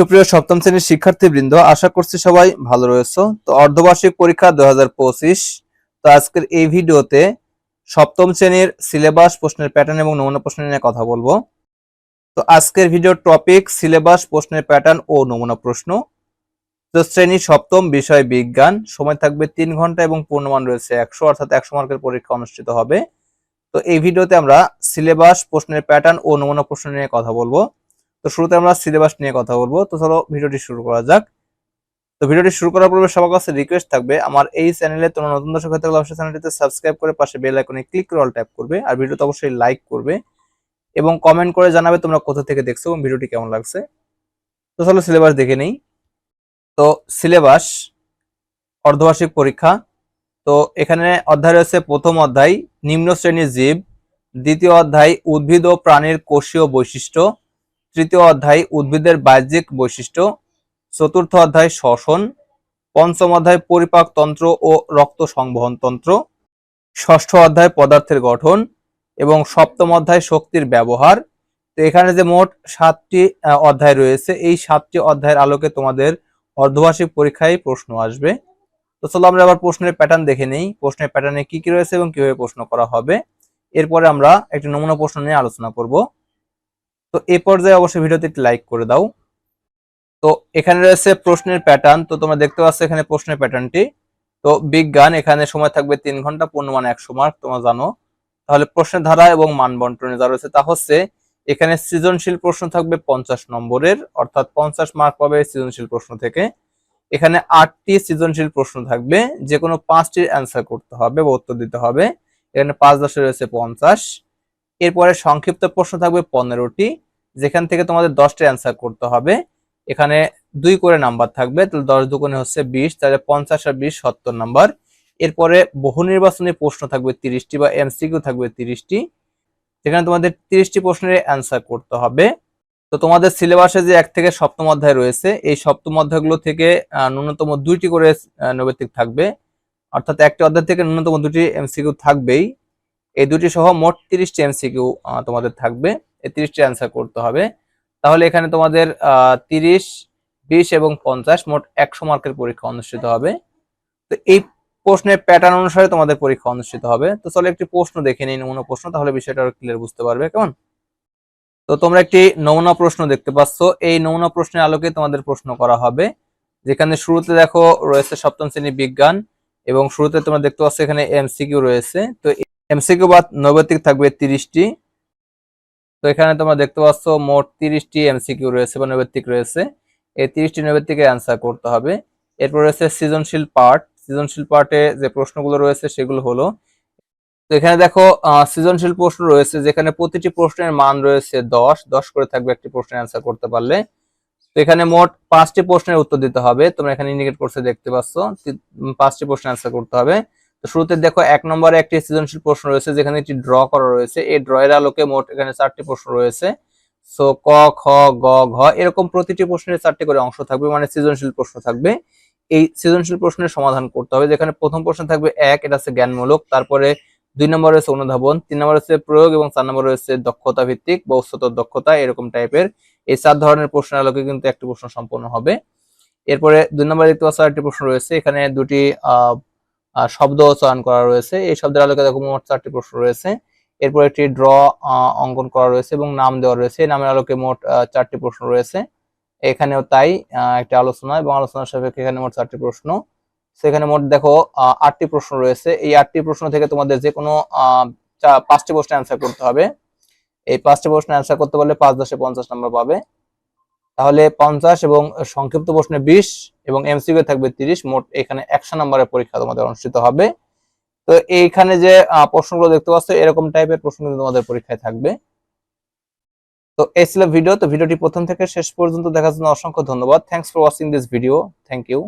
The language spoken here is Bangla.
সুপ্রিয় সপ্তম শ্রেণির শিক্ষার্থীবৃন্দ, আশা করছি সবাই ভালো রয়েছে। তো অর্ধবার্ষিক পরীক্ষা দু হাজার পঁচিশ। তো আজকের এই ভিডিওতে সপ্তম শ্রেণির সিলেবাস, প্রশ্নের প্যাটার্ন এবং নমুনা প্রশ্ন নিয়ে কথা বলব। তো আজকের ভিডিওর টপিক সিলেবাস, প্রশ্নের প্যাটার্ন ও নমুনা প্রশ্ন। তো শ্রেণি সপ্তম, বিষয় বিজ্ঞান। সময় থাকবে তিন ঘণ্টা এবং পূর্ণমান রয়েছে একশো, অর্থাৎ একশো মার্কের পরীক্ষা অনুষ্ঠিত হবে। তো এই ভিডিওতে আমরা সিলেবাস, প্রশ্নের প্যাটার্ন ও নমুনা প্রশ্ন নিয়ে কথা বলব। তো শুরুতে আমরা সিলেবাস নিয়ে কথা বলব। তো চলো ভিডিওটি শুরু করা যাক। তো ভিডিওটি শুরু করার পূর্বে সবার কাছে রিকোয়েস্ট থাকবে, আমার এই চ্যানেলে তোমরা নতুন দর্শক হয়ে থাকলে অবশ্যই চ্যানেলটিতে সাবস্ক্রাইব করে পাশে বেল আইকনে ক্লিক করে অল ট্যাপ করবে, আর ভিডিওতে অবশ্যই লাইক করবে এবং কমেন্ট করে জানাবে তোমরা কোথা থেকে দেখছ এবং ভিডিওটি কেমন লাগছে। তো চলো সিলেবাস দেখে নেই। তো সিলেবাস অর্ধবার্ষিক পরীক্ষা। তো এখানে অধ্যায় রয়েছে প্রথম অধ্যায়, নিম্ন শ্রেণির জীব। দ্বিতীয় অধ্যায়, উদ্ভিদ ও প্রাণীর কোষীয় বৈশিষ্ট্য। তৃতীয় অধ্যায় উদ্ভিদের বাহ্যিক বৈশিষ্ট্য, চতুর্থ অধ্যায় শ্বসন, পঞ্চম অধ্যায় পরিপাক তন্ত্র ও রক্ত সংবহন তন্ত্র, ষষ্ঠ অধ্যায় পদার্থের গঠন এবং সপ্তম অধ্যায় শক্তির ব্যবহার। তো এখানে যে মোট সাতটি অধ্যায় রয়েছে, এই সাতটি অধ্যায়ের আলোকে তোমাদের অর্ধবার্ষিক পরীক্ষায় প্রশ্ন আসবে। তো চলো আমরা আবার প্রশ্নের প্যাটার্ন দেখে নেই। প্রশ্নের প্যাটার্নে কি কি রয়েছে এবং কীভাবে প্রশ্ন করা হবে? এরপরে আমরা একটি নমুনা প্রশ্ন নিয়ে আলোচনা করব। তো এই পর্যায়ে অবশ্যই ভিডিওতে একটি লাইক করে দাও। তো এখানে রয়েছে প্রশ্নের প্যাটার্ন তো তোমরা দেখতে পাচ্ছ এখানে প্রশ্নের প্যাটার্নটি তো বিজ্ঞান, এখানে সময় থাকবে তিন ঘণ্টা, পূর্ণমান একশো মার্ক তোমরা জানো। তাহলে প্রশ্নের ধারা এবং মান বন্টনে যা রয়েছে তা হচ্ছে, এখানে সৃজনশীল প্রশ্ন থাকবে পঞ্চাশ নম্বরের, অর্থাৎ পঞ্চাশ মার্ক পাবে সৃজনশীল প্রশ্ন থেকে। এখানে আটটি সৃজনশীল প্রশ্ন থাকবে, যে কোনো পাঁচটির অ্যান্সার করতে হবে বা উত্তর দিতে হবে। এখানে পাঁচ দশে রয়েছে পঞ্চাশ। এরপরে সংক্ষিপ্ত প্রশ্ন থাকবে পনেরোটি যেখান থেকে তোমাদের দশটি অ্যান্সার করতে হবে। এখানে দুই করে নাম্বার থাকবে তাহলে দশ দুগুণে হচ্ছে বিশ তাহলে পঞ্চাশ আর বিশ সত্তর নাম্বার এরপরে বহু নির্বাচনী প্রশ্ন থাকবে তিরিশটি বা এমসিকিউ থাকবে তিরিশটি। যেখানে তোমাদের তিরিশটি প্রশ্নের অ্যান্সার করতে হবে। তো তোমাদের সিলেবাসে যে এক থেকে সপ্তম অধ্যায় রয়েছে এই সপ্তম অধ্যায়গুলো থেকে ন্যূনতম দুইটি করে আহ, থাকবে। অর্থাৎ একটি অধ্যায় থেকে ন্যূনতম দুটি এমসিকিউ থাকবেই। এই দুটি সহ মোট তিরিশটি এমসিকিউ তোমাদের থাকবে। এই তিরিশটি অ্যান্সার করতে হবে। তাহলে এখানে তোমাদের তিরিশ, বিশ এবং পঞ্চাশ মোট একশো মার্কের পরীক্ষা অনুষ্ঠিত হবে। তো এই প্রশ্নের প্যাটার্ন অনুসারে তোমাদের পরীক্ষা অনুষ্ঠিত হবে। তো চলো একটি প্রশ্ন দেখে নিই, নমুনা প্রশ্ন, তাহলে বিষয়টা আরও ক্লিয়ার বুঝতে পারবে। কেমন? তো তোমরা একটি নমুনা প্রশ্ন দেখতে পাচ্ছ। এই নমুনা প্রশ্নের আলোকে তোমাদের প্রশ্ন করা হবে। যেখানে শুরুতে দেখো রয়েছে সপ্তম শ্রেণি বিজ্ঞান এবং শুরুতে তোমরা দেখতে পাচ্ছ এখানে এমসিকিউ রয়েছে। তো এমসিকিউ বা নৈবেতিক থাকবে তিরিশটি। তো এখানে তোমরা দেখতে পাচ্ছ মোট তিরিশটি এমসিকিউ রয়েছে বা নৈবেতিক রয়েছে। এই তিরিশটি নৈবেতিকের অ্যান্সার করতে হবে। এরপর রয়েছে সৃজনশীল পার্ট সৃজনশীল পার্টে যে প্রশ্নগুলো রয়েছে সেগুলো হলো, তো এখানে দেখো সৃজনশীল প্রশ্ন রয়েছে যেখানে প্রতিটি প্রশ্নের মান রয়েছে দশ। দশ করে থাকবে একটি প্রশ্নের অ্যান্সার করতে পারলে। তো এখানে মোট পাঁচটি প্রশ্নের উত্তর দিতে হবে। তোমরা এখানে ইন্ডিকেট করছে দেখতে পাচ্ছ পাঁচটি প্রশ্নের অ্যান্সার করতে হবে। তো শুরুতে দেখো এক নম্বরে একটি সৃজনশীল প্রশ্ন রয়েছে যেখানে একটি ড্র করা রয়েছে। এই ড্র এর আলোকে মোট এখানে চারটি প্রশ্ন রয়েছে। সো ক খ গ ঘ এরকম প্রতিটি প্রশ্নের চারটি করে অংশ থাকবে মানে সৃজনশীল প্রশ্ন থাকবে। এই সৃজনশীল প্রশ্নের সমাধান করতে হবে যেখানে প্রথম প্রশ্ন থাকবে এক এটা হচ্ছে জ্ঞানমূলক। তারপরে দুই নম্বর রয়েছে অনুধাবন তিন নম্বর রয়েছে প্রয়োগ এবং চার নম্বর রয়েছে দক্ষতা ভিত্তিক বা উচ্চতর দক্ষতা এরকম টাইপের। এই চার ধরনের প্রশ্নের আলোকে কিন্তু একটি প্রশ্ন সম্পন্ন হবে। এরপরে দুই নম্বর দেখতে পাচ্ছ একটি প্রশ্ন রয়েছে এখানে দুটি আহ, শব্দ চয়ন করা রয়েছে। এই শব্দের আলোকে দেখো মোট চারটি প্রশ্ন রয়েছে। এরপর একটি ড্র অঙ্কন করা রয়েছে এবং নাম দেওয়া রয়েছে। নামের আলোকে মোট চারটি প্রশ্ন রয়েছে। এখানেও তাই একটি আলোচনা এবং আলোচনার সাপেক্ষে এখানে মোট চারটি প্রশ্ন। সেখানে মোট দেখো আটটি প্রশ্ন রয়েছে। এই আটটি প্রশ্ন থেকে তোমাদের যে কোনো পাঁচটি প্রশ্ন অ্যান্সার করতে হবে। এই পাঁচটি প্রশ্ন অ্যান্সার করতে পারলে পাঁচ দশে পঞ্চাশ নম্বর পাবে। তাহলে পঞ্চাশ এবং সংক্ষিপ্ত প্রশ্নে বিশ এবং এমসিকিউ থাকবে তিরিশ, মোট এখানে একশো নম্বরের পরীক্ষা তোমাদের অনুষ্ঠিত হবে। তো এইখানে যে প্রশ্নগুলো দেখতে পাচ্ছ, এরকম টাইপের প্রশ্ন কিন্তু তোমাদের পরীক্ষায় থাকবে। তো এই ছিল ভিডিও। তো ভিডিওটি প্রথম থেকে শেষ পর্যন্ত দেখার জন্য অসংখ্য ধন্যবাদ। Thanks for watching this video thank you